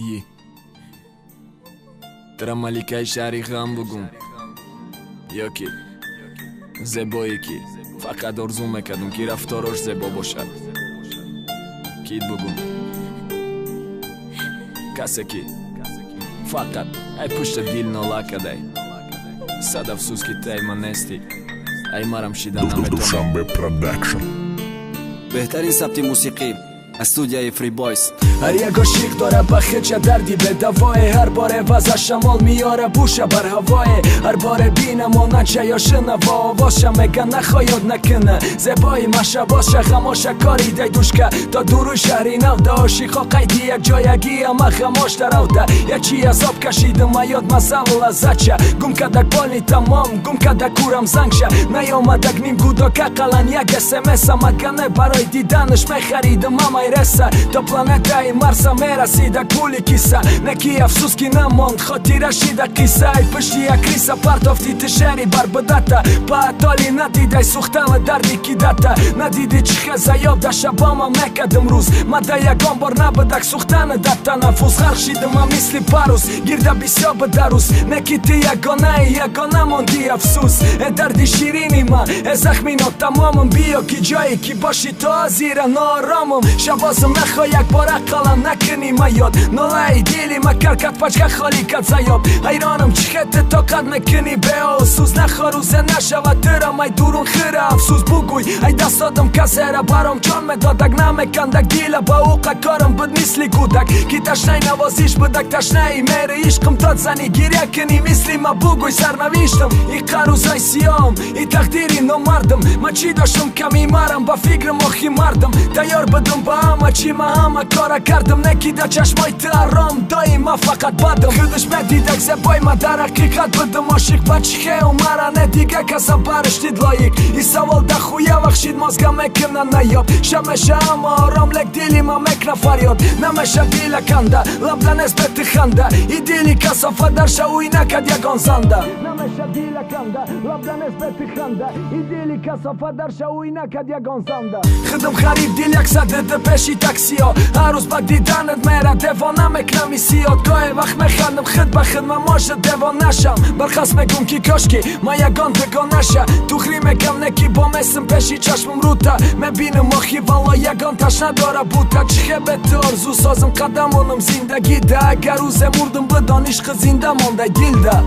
и дара маликаи шаҳри ғам бугум. Ё ки зебое ки фақат орзу мекардум ки рафторош зебо бошад. Кит бугум? Касе ки фақат ай пушта дил нола кадай сад афсӯс ки тай ман нестӣ ай марам шида наметонам беҳтарин сабти мусиқӣ аз студияи фрибойс ҳар як ошиқ дора ба хеча дарди бедавое ҳар боре ваза шамол миёра буша бар ҳавое ҳар боре бинамон нача ё шинаво овозша мега нахоёд накина зебои машабозша хамоша кори дай душка то дуруи шаҳри навда ошиқо қайди як ҷоягӣ ама хамош даравда ячи азоб кашидим аёд мазаву лаззача гум кадак боли тамом гум кадак курам зангша наёмадак ним гудока қалан як смса макане барои диданаш мехаридим амай реса то планетаи марса мерасида кули киса. Неки афсус ки намонд хотира шида қисса ай пишти як риса партофти тишери барбидата паатоли надидай сухтала дарди кидата. Надиди чихе заёбда шабома мекадим рӯз мада ягон бор набидак сухтана да танаффус ғарқ шидима мисли парус гирда бисёр бидарус неки ти ягонаи ягона монди афсус. Э дарди ширини ма э захмино тамомум биё ки ҷое ки боши то азира ноаромум шабозум нахо якбора қалам накини ма ёд нолаи дили ма каркат пачка холӣ кад заёб ҳайронам чӣ хете тоқат мекини беосус нахо рӯзе нашавад тира май дурун uj Ajda sotëm ka sera barom qon me do tak na me kandak dila Ba u ka korëm bët misli gudak Kita shnaj na vozish bëdak ta shnaj i mere ish Këm tot za një girja këni misli ma buguj sar na vishtëm. I karuzoj si om, i takdiri në mardëm. Ma qido shumë kam i marëm, ba fikrëm o hi mardëm. Ta jor bëdëm ba ama qi ma ama kora kartëm Ne kida qash moj të arom, do i ma fakat badëm. Këdësh me ti se boj ma dara kikat bëdëm O shik pa qke u mara. Ne diga ka sa barë shtit lojik I sa vol da huje Ja vahshit mozga mekam na nayob Shamasham oromlek dilima mekna faryod Namasha bila kanda Labdan esbeti handa. Idili kasafa darsha uynakad yagon sanda канда лабда нест бети ханда и дили касофа дар шауи накад ягон занда хидм хариб дил яксадеде пеши таксиё ҳар рӯз ба диданат мера девона мекунам исиёд гоҳе вақт механдам хид ба хид ма моша девонашам бархас мегум ки кошки ма ягон бегонаша тухрӣ мекам неки бо месм пеши чашмам рута. Мебинам охи вало ягон ташна дора бута. Чихе бети орзу созим қадамонам зиндагида. Агар рӯзе мурдум бидон ишқи зинда мондай дилда